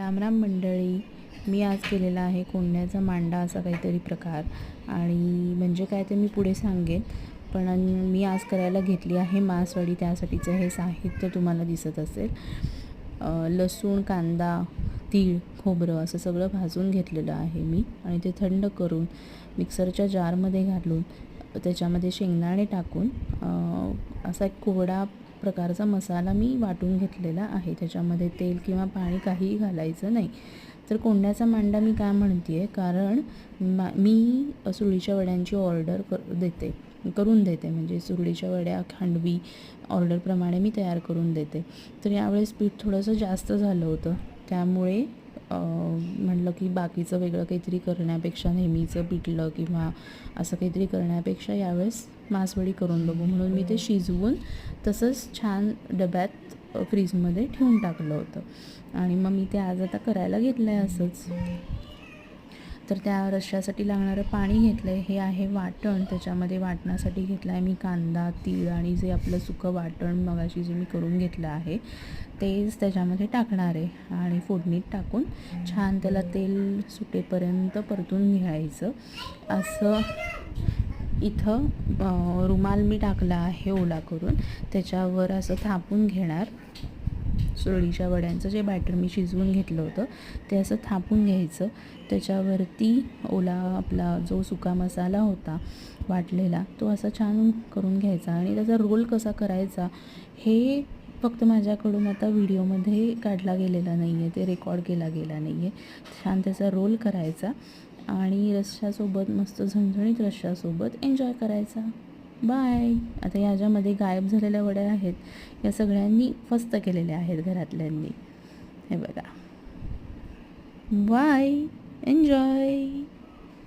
रामराम मंडळी. मी आज केलेला आहे कोंड्याचा मांडा असा काहीतरी प्रकार. आणि म्हणजे काय ते मी पुढे सांगेन. पण मी आज करायला घेतली आहे मासवडी. त्यासाठीचं हे साहित्य तुम्हाला दिसत असेल. लसूण कांदा तीळ खोबरं असं सगळं भाजून घेतलेलं आहे मी. आणि ते थंड करून मिक्सरच्या जारमध्ये घालून त्याच्यामध्ये शेंगदाणे टाकून असा एक कोवडा प्रकारचा मसाला मी वाटून घेतलेला आहे. त्याच्यामध्ये तेल किंवा पाणी काहीही घालायचं नाही. तर कोंड्याचा मांडा मी काय म्हणते आहे कारण मा मी सुरळीच्या वड्यांची ऑर्डर कर देते. करून देते. म्हणजे सुरळीच्या वड्या खांडवी ऑर्डरप्रमाणे मी तयार करून देते. तर यावेळेस पीठ थोडंसं जास्त झालं होतं. त्यामुळे म्हटलं की बाकीचं वेगळं काहीतरी करण्यापेक्षा नेहमीचं पिठलं किंवा असं काहीतरी करण्यापेक्षा यावेळेस मासवडी करून बघू म्हणून मी ते शिजवून तसंच छान डब्यात फ्रीजमध्ये ठेवून टाकलं होतं. आणि मग मी ते आज आता करायला घेतलं आहे असंच. तर त्या रश्श्यासाठी लागणारं पाणी घेतलं आहे हे आहे वाटण. त्याच्यामध्ये वाटण्यासाठी घेतलं आहे मी कांदा तीळ आणि जे आपलं सुकं वाटण मगाशी जे मी करून घेतलं आहे तेच त्याच्यामध्ये टाकणार आहे आणि फोडणीत टाकून छान त्याला तेल सुटेपर्यंत परतून घ्यायचं. असं इथं रुमाल मी टाकला आहे ओला करून त्याच्यावर असं थापून घेणार. सुरळीच्या वड्यांचं जे बॅटर मी शिजवून घेतलं होतं ते असं थापून घ्यायचं. त्याच्यावरती ओला आपला जो सुका मसाला होता वाटलेला तो असा छान करून घ्यायचा आणि त्याचा रोल कसा करायचा हे फक्त माझ्याकडून आता व्हिडिओमध्ये काढला गेलेला नाही आहे ते रेकॉर्ड केला गेला नाही आहे छान त्याचा रोल करायचा आणि रश्श्यासोबत मस्त झणझणीत रश्श्यासोबत एन्जॉय करायचा. बाय. आता याच्यामध्ये गायब झालेल्या वड्या आहेत या सगळ्यांनी फस्त केलेल्या आहेत घरातल्यांनी. हे बघा. बाय. एन्जॉय.